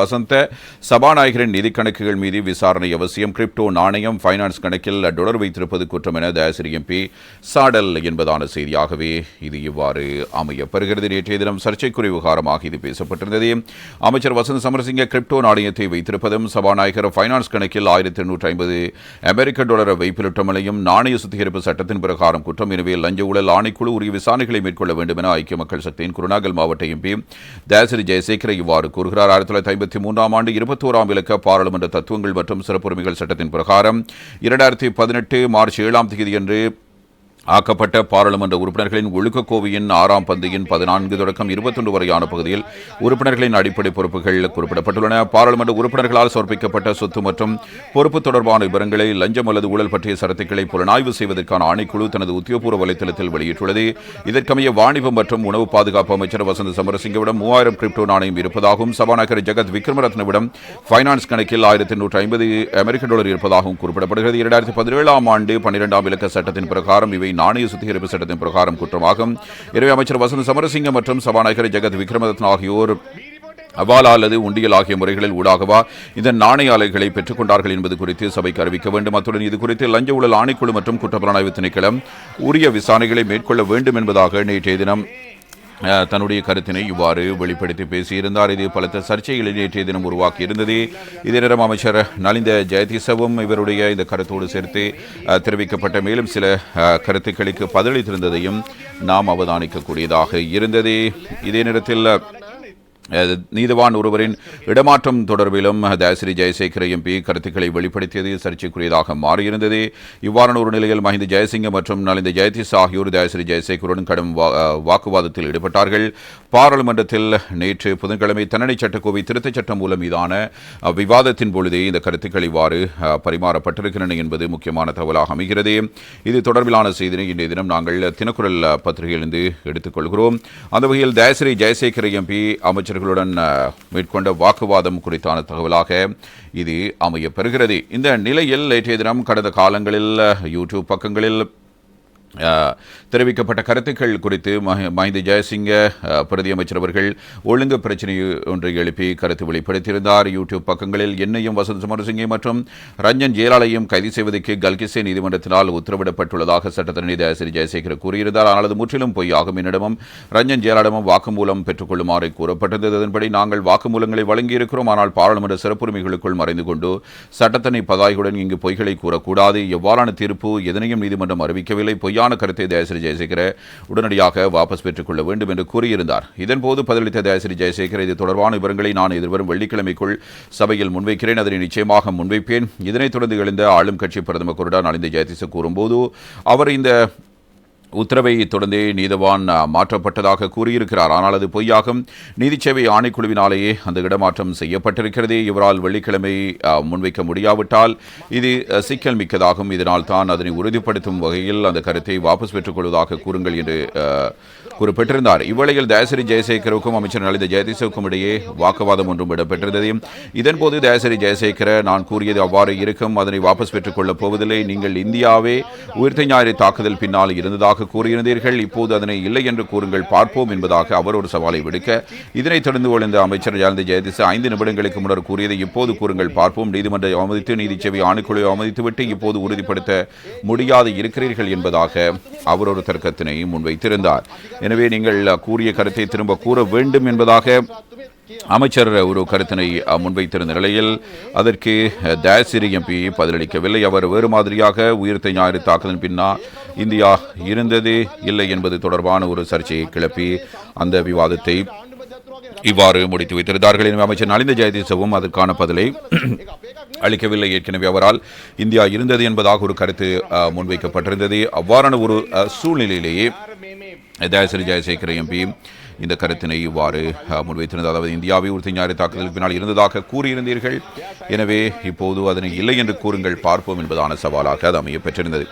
வசந்த சபாநாயகரின் நிதி கணக்குகள் மீது விசாரணை அவசியம். கிரிப்டோ நாணயம் ஃபைனான்ஸ் கணக்கில் டொலர் வைத்திருப்பது குற்றம் என தயாசிரி எம்பி சாடல் என்பதான செய்தியாகவே இது இவ்வாறு அமையப்பெறுகிறது. நேற்றைய தினம் சர்ச்சைக்குரிய விவகாரமாக இது பேசப்பட்டிருந்தது. அமைச்சர் வசந்த் சமரசிங்க கிரிப்டோ நாணயத்தை வைத்திருப்பதும் சபாநாயகர் ஃபைனான்ஸ் கணக்கில் ஆயிரத்தி எண்ணூற்றி ஐம்பது அமெரிக்க டாலரை வைப்பிலிட்டமலையும் நாணய சுத்திகரிப்பு சட்டத்தின் பிரகாரம் குற்றம். எனவே லஞ்ச ஊழல் ஆணைக்குழு உரிய விசாரணைகளை மேற்கொள்ள வேண்டும் என ஐக்கிய மக்கள் சக்தியின் குருநாகல் மாவட்ட எம்பி தயாசிரி ஜெயசேகர இவ்வாறு கூறுகிறார். ஆயிரத்தி தொள்ளாயிரத்தி ஐம்பத்தி மூன்றாம் ஆண்டு இருபத்தோராம் இலக்க பாராளுமன்ற தத்துவங்கள் மற்றும் சிறப்புரிமைகள் சட்டத்தின் பிரகாரம் இரண்டாயிரத்தி பதினெட்டு மார்ச் ஏழாம் தேதியன்று ஆக்கப்பட்ட பாராளுமன்ற உறுப்பினர்களின் ஒழுக்கக்கோவையின் ஆறாம் பந்தியின் பதினான்கு தொடக்கம் இருபத்தொன்று வரையான பகுதியில் உறுப்பினர்களின் அடிப்படை பொறுப்புகள் குறிப்பிடப்பட்டுள்ளன. பாராளுமன்ற உறுப்பினர்களால் சமர்ப்பிக்கப்பட்ட சொத்து மற்றும் பொறுப்பு தொடர்பான விவரங்களை லஞ்சம் அல்லது ஊழல் பற்றிய சரத்துக்களை புலனாய்வு செய்வதற்கான ஆணைக்குழு தனது உத்தியோகபூர்வ வலைத்தளத்தில் வெளியிட்டுள்ளது. இதற்கமைய வாணிபம் மற்றும் உணவு பாதுகாப்பு அமைச்சர் வசந்த சமரசிங்கவிடம் மூவாயிரம் கிரிப்டோ நாணயம் இருப்பதாகவும் சபாநாயகர் ஜெகத் விக்ரமரத்னவிடம் ஃபைனான்ஸ் கணக்கில் ஆயிரத்தி நூற்றி ஐம்பது அமெரிக்க டாலர் இருப்பதாகவும் குறிப்பிடப்படுகிறது. இரண்டாயிரத்தி பதினேழாம் ஆண்டு பன்னிரெண்டாம் இலக்க சட்டத்தின் பிரகாரம் இவை நாணய சுத்திகரிப்பு சட்டத்தின் பிரகாரம் குற்றமாகும். எனவே அமைச்சர் வசந்த சமரசிங்க மற்றும் சபாநாயகர் ஜெகத் விக்ரமரத்ன ஆகியோர் அவாலா அல்லது உண்டியல் ஆகிய முறைகளில் ஊடாகவா இந்த நாணய ஆலைகளை பெற்றுக்கொண்டார்கள் என்பது குறித்து சபைக்கு அறிவிக்க வேண்டும். அத்துடன் இது குறித்து லஞ்ச ஊழல் ஆணைக்குழு மற்றும் குற்றப்புலனாய்வு திணைக்களம் உரிய விசாரணைகளை மேற்கொள்ள வேண்டும் என்பதாக நேற்றைய தினம் தன்னுடைய கருத்தினை இவ்வாறு வெளிப்படுத்தி பேசியிருந்தார். இது பலத்த சர்ச்சைகளை நேற்றைய தினம் உருவாக்கி இருந்தது இதே நேரம் அமைச்சர் நலிந்த ஜெயதிசவும் இவருடைய இந்த கருத்தோடு சேர்த்து தெரிவிக்கப்பட்ட மேலும் சில கருத்துக்களுக்கு பதிலளித்திருந்ததையும் நாம் அவதானிக்கக்கூடியதாக இருந்தது. இதே நேரத்தில் நீதவான் ஒருவரின் இடமாற்றம் தொடர்பிலும் தயசிரி ஜெயசேகர் எம்பி கருத்துக்களை வெளிப்படுத்தியது சர்ச்சைக்குரியதாக மாறியிருந்தது. இவ்வாறான ஒரு நிலையில் மஹிந்த ஜெயசிங்க மற்றும் நலிந்த ஜெயதிஸ் ஆகியோர் தயசிரி ஜெயசேகருடன் கடும் வாக்குவாதத்தில் ஈடுபட்டார்கள். பாராளுமன்றத்தில் நேற்று புதன்கிழமை தண்டனை சட்டக்கோவை திருத்தச் சட்டம் மூலம் மீதான விவாதத்தின் பொழுதே இந்த கருத்துக்கள் இவ்வாறு பரிமாறப்பட்டிருக்கின்றன என்பது முக்கியமான தகவலாக அமைகிறது. இது தொடர்பிலான செய்தினை இன்றைய தினம் நாங்கள் தினக்குரல் பத்திரிகையிலிருந்து எடுத்துக்கொள்கிறோம் அந்த வகையில் தயசிரி ஜெயசேகர் எம்பி அமைச்சர் அமைச்சர்களுடன் மேற்கொண்ட வாக்குவாதம் குறித்தான தகவலாக இது அமையப்பெறுகிறது இந்த நிலையில் நேற்றைய தினம் கடந்த காலங்களில் யூடியூப் பக்கங்களில் தெரிவிக்கப்பட்ட கருத்துக்கள் குறித்து மஹி- மஹிந்த ஜெயசிங்க பிரதி அமைச்சர் அவர்கள் ஒழுங்கு பிரச்சனை ஒன்றை எழுப்பி கருத்து வெளிப்படுத்தியிருந்தார். யூடியூப் பக்கங்களில் என்னையும் வசந்த் சமரசிங்கை மற்றும் ரஞ்சன் ஜெயலாலையும் கைது செய்வதற்கு கல்கிசே நீதிமன்றத்தினால் உத்தரவிடப்பட்டுள்ளதாக சட்டத்தரணி தயாசிரி ஜெயசேகர் கூறியிருந்தார். ஆனால் அது முற்றிலும் பொய்யாகும் என்னிடமும் ரஞ்சன் ஜெயலாலிடமும் வாக்குமூலம் பெற்றுக்கொள்ளுமாறு கூறப்பட்டிருந்தது அதன்படி நாங்கள் வாக்குமூலங்களை வழங்கியிருக்கிறோம். ஆனால் பாராளுமன்ற சிறப்புரிமைகளுக்குள் மறைந்து கொண்டு சட்டத்தனை பதாயுடன் இங்கு பொய்களை கூறக்கூடாது. எவ்வாறான தீர்ப்பு எதனையும் நீதிமன்றம் அறிவிக்கவில்லை. பொய்யான கருத்தை தயாசிரி ஜெயசேகர உடனடியாக வாபஸ் பெற்றுக்கொள்ள வேண்டும் என்று கூறியிருந்தார். இதன்போது பதிலளித்த தயாசிரி ஜெயசேகர் இது தொடர்பான விவரங்களை நான் எதிர்வரும் வெள்ளிக்கிழமைக்குள் சபையில் முன்வைக்கிறேன். அதனை நிச்சயமாக முன்வைப்பேன். இதனைத் தொடர்ந்து எழுந்த ஆளும் கட்சி பிரதமர் கொறடா நலிந்த ஜெயதிச கூறும்போது அவர் இந்த உத்தரவை தொடர்ந்தே நீதவான் மாற்றப்பட்டதாக கூறியிருக்கிறார். ஆனால் அது பொய்யாகும். நீதிச்சேவை ஆணைக்குழுவினாலேயே அந்த இடமாற்றம் செய்யப்பட்டிருக்கிறது. இவரால் வெள்ளிக்கிழமை முன்வைக்க முடியாவிட்டால் இது சிக்கல் மிக்கதாகும். இதனால் தான் அதனை உறுதிப்படுத்தும் வகையில் அந்த கருத்தை வாபஸ் பெற்றுக் கொள்வதாக கூறுங்கள் என்று குறிப்பிட்டிருந்தார். இவ்வேளையில் தயாசிரி ஜெயசேகருக்கும் அமைச்சர் நலித ஜெயதிசுக்கும் இடையே வாக்குவாதம் ஒன்றும் இடம்பெற்றிருந்தது. இதன்போது தயாசிரி ஜெயசேகர நான் கூறியது அவ்வாறு இருக்கும். அதனை வாபஸ் பெற்றுக் கொள்ளப் போவதில்லை. நீங்கள் இந்தியாவே உயிர்த்த ஞாயிறு தாக்குதல் பின்னால் இருந்ததாக கூறியிருந்தீர்கள். இப்போது அதனை இல்லை என்று கூறுங்கள். பார்ப்போம் என்பதாக அவர் ஒரு சவாலை விடுக்க இதனைத் தொடர்ந்து எழுந்த அமைச்சர் ஜெயலலிதா ஜெயதிச ஐந்து நிமிடங்களுக்கு முன்னர் கூறியதை இப்போது கூறுங்கள். பார்ப்போம். நீதிமன்றை அவமதித்து நீதிச்சேவை ஆணைக்குழுவை அவமதித்துவிட்டு இப்போது உறுதிப்படுத்த முடியாது இருக்கிறீர்கள் என்பதாக அவர் ஒரு தர்க்கத்தினை முன்வைத்திருந்தார். எனவே நீங்கள் கூறிய கருத்தை திரும்ப கூற வேண்டும் என்பதாக அமைச்சர் ஒரு கருத்தினை முன்வைத்திருந்த நிலையில் அதற்கு அஹ், தயாசிரி எம்பி பதிலளிக்கவில்லை. அவர் வேறு மாதிரியாக உயிர்த்த ஞாயிறு தாக்குதலின் பின்னா இந்தியா இருந்தது இல்லை என்பது தொடர்பான ஒரு சர்ச்சையை கிளப்பி அந்த விவாதத்தை இவ்வாறு முடித்து வைத்திருந்தார்கள். எனவே அமைச்சர் நலிந்த ஜெயதீசவும் அதற்கான பதிலை அளிக்கவில்லை. ஏற்கனவே அவரால் இந்தியா இருந்தது என்பதாக ஒரு கருத்து முன்வைக்கப்பட்டிருந்தது. அவ்வாறான ஒரு சூழ்நிலையிலேயே தயாசிரி ஜெயசேகர எம்பி இந்த கருத்தினை இவ்வாறு முன்வைத்திருந்தது அதாவது இந்தியாவை உறுதி ஞாயிறு தாக்குதலுக்கு பின்னால் இருந்ததாக கூறியிருந்தீர்கள். எனவே இப்போது அதனை இல்லை என்று கூறுங்கள் பார்ப்போம் என்பதான சவாலாக அது அமைய பெற்றிருந்தது.